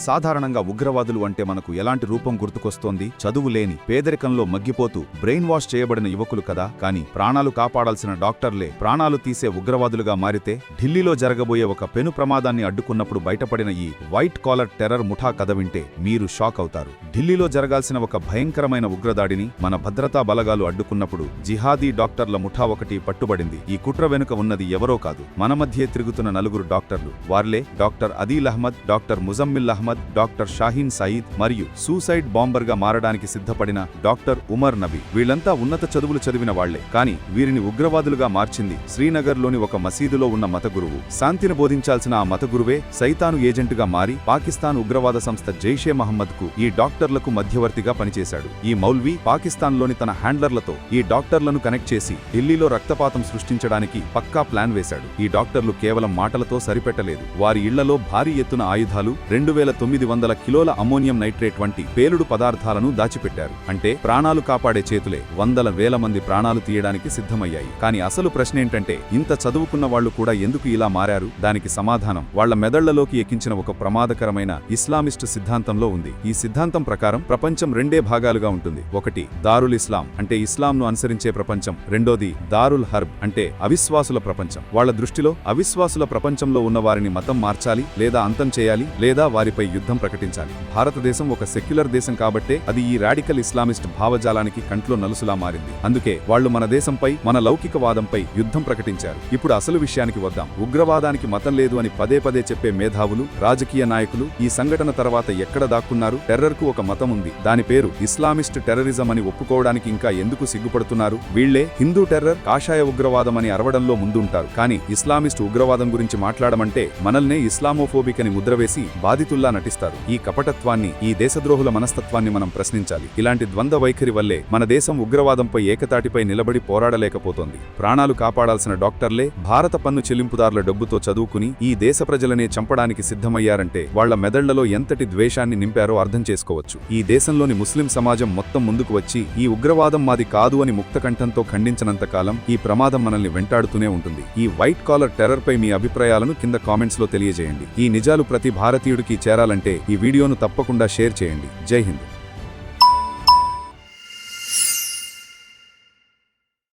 సాధారణంగా ఉగ్రవాదులు అంటే మనకు ఎలాంటి రూపం గుర్తుకొస్తోంది? చదువు లేని పేదరికంలో మగ్గిపోతూ బ్రెయిన్ వాష్ చేయబడిన యువకులు కదా? కానీ ప్రాణాలు కాపాడాల్సిన డాక్టర్లే ప్రాణాలు తీసే ఉగ్రవాదులుగా మారితే ఢిల్లీలో జరగబోయే ఒక పెను ప్రమాదాన్ని అడ్డుకున్నప్పుడు బయటపడిన ఈ వైట్ కాలర్ టెర్రర్ ముఠా కథ వింటే మీరు షాక్ అవుతారు. ఢిల్లీలో జరగాల్సిన ఒక భయంకరమైన ఉగ్రదాడిని మన భద్రతా బలగాలు అడ్డుకున్నప్పుడు జిహాదీ డాక్టర్ల ముఠా ఒకటి పట్టుబడింది. ఈ కుట్ర వెనుక ఉన్నది ఎవరో కాదు. మన మధ్యే తిరుగుతున్న నలుగురు డాక్టర్లు. Warli doctor Adeel Ahmed doctor Muzammil Ahmed doctor Shaheen Saeed మరియు సూసైడ్ బాంబర్గా మారడానికి సిద్ధపడిన డాక్టర్ ఉమర్ నబీ వీళ్ళంతా ఉన్నత చదువులు చదివిన వాళ్ళే. కానీ వీరిని ఉగ్రవాదులుగా మార్చింది శ్రీనగర్లోని ఒక మసీదులో ఉన్న మతగురువు శాంతిని బోధించాల్సిన ఆ మతగురువే సైతాను ఏజెంటుగా మారి పాకిస్తాన్ ఉగ్రవాద సంస్థ జైషే మహమ్మద్కు ఈ డాక్టర్లకు మధ్యవర్తిగా పనిచేశాడు. ఈ మౌల్వీ పాకిస్తాన్లోని తన హ్యాండ్లర్లతో ఈ డాక్టర్లను కనెక్ట్ చేసి ఢిల్లీలో రక్తపాతం సృష్టించడానికి పక్కా ప్లాన్ వేశాడు. ఈ డాక్టర్లు కేవలం మాటలతో సరిపెట్టలేదు. వారి ఇళ్ళలో భారీ ఎత్తున ఆయుధాలు రెండు వేల తొమ్మిది వందల కిలోల అమ్మోనియం నైట్రేట్ వంటి పేలుడు పదార్థాలను దాచిపెట్టారు. అంటే ప్రాణాలు కాపాడే చేతులే వందల వేల మంది ప్రాణాలు తీయడానికి సిద్ధమయ్యాయి. కానీ అసలు ప్రశ్న ఏంటంటే ఇంత చదువుకున్న వాళ్ళు కూడా ఎందుకు ఇలా మారారు? దానికి సమాధానం వాళ్ళ మెదళ్ళలోకి ఎక్కించిన ఒక ప్రమాదకరమైన ఇస్లామిస్ట్ సిద్ధాంతంలో ఉంది. ఈ సిద్ధాంతం ప్రకారం ప్రపంచం రెండే భాగాలుగా ఉంటుంది. ఒకటి దారుల్ ఇస్లాం అంటే ఇస్లాంను అనుసరించే ప్రపంచం. రెండోది దారుల్ హర్బ్ అంటే అవిశ్వాసుల ప్రపంచం. వాళ్ళ దృష్టిలో అవిశ్వాసుల ప్రపంచంలో ఉన్న వారిని మతం మార్చాలి లేదా అంతం చేయాలి లేదా వారిపై యుద్ధం ప్రకటించాలి. భారతదేశం ఒక సెక్యులర్ దేశం కాబట్టే అది ఈ రాడికల్ ఇస్లామిస్ట్ భావజాలానికి కంట్లో నలుసులా మారింది. అందుకే వాళ్ళు మన దేశంపై మన లౌకికవాదంపై యుద్ధం ప్రకటించారు. ఇప్పుడు అసలు విషయానికి వద్దాం. ఉగ్రవాదానికి మతం లేదు అని పదే పదే చెప్పే మేధావులు రాజకీయ నాయకులు ఈ సంఘటన తర్వాత ఎక్కడ దాక్కున్నారు? టెర్రర్కు ఒక మతం ఉంది. దాని పేరు ఇస్లామిస్ట్ టెర్రరిజం అని ఒప్పుకోవడానికి ఇంకా ఎందుకు సిగ్గుపడుతున్నారు? వీళ్ళే హిందూ టెర్రర్ కాషాయ ఉగ్రవాదం అని అరవడంలో ముందుంటారు. కానీ ఇస్లామిస్ట్ ఉగ్రవాదం గురించి మాట్లాడమంటే మనల్నే ఇస్లామోఫోబిక్ అని ముద్రవేసి బాధితుల్లా నటిస్తారు. ఈ కపటత్వాన్ని ఈ దేశద్రోహుల మనస్తత్వాన్ని మనం ప్రశ్నించాలి. ఇలాంటి ద్వంద్వ వైఖరి వల్లే మన దేశం ఉగ్రవాదంపై ఏకతాటిపై నిలబడి పోరాడలేకపోతోంది. ప్రాణాలు కాపాడాల్సిన డాక్టర్లే భారత పన్ను చెల్లింపుదారుల డబ్బుతో చదువుకుని ఈ దేశ ప్రజలనే చంపడానికి సిద్ధమయ్యారంటే వాళ్ళ మెదళ్ళలో ఎంతటి ద్వేషాన్ని నింపారో అర్థం చేసుకోవచ్చు. ఈ దేశంలోని ముస్లిం సమాజం మొత్తం ముందుకు వచ్చి ఈ ఉగ్రవాదం మాది కాదు అని ముక్తకంఠంతో ఖండించినంతకాలం ఈ ప్రమాదం మనల్ని వెంటాడుతూనే ఉంటుంది. ఈ వైట్ కాలర్ టెర్రర్ పై మీ అభిప్రాయాలను కింద కామెంట్స్లో తెలియజేయండి. ఈ నిజాలు ప్రతి భారతీయుడికి చేరాలంటే ఈ వీడియోను తప్పకుండా షేర్ చేయండి. జై హింద్.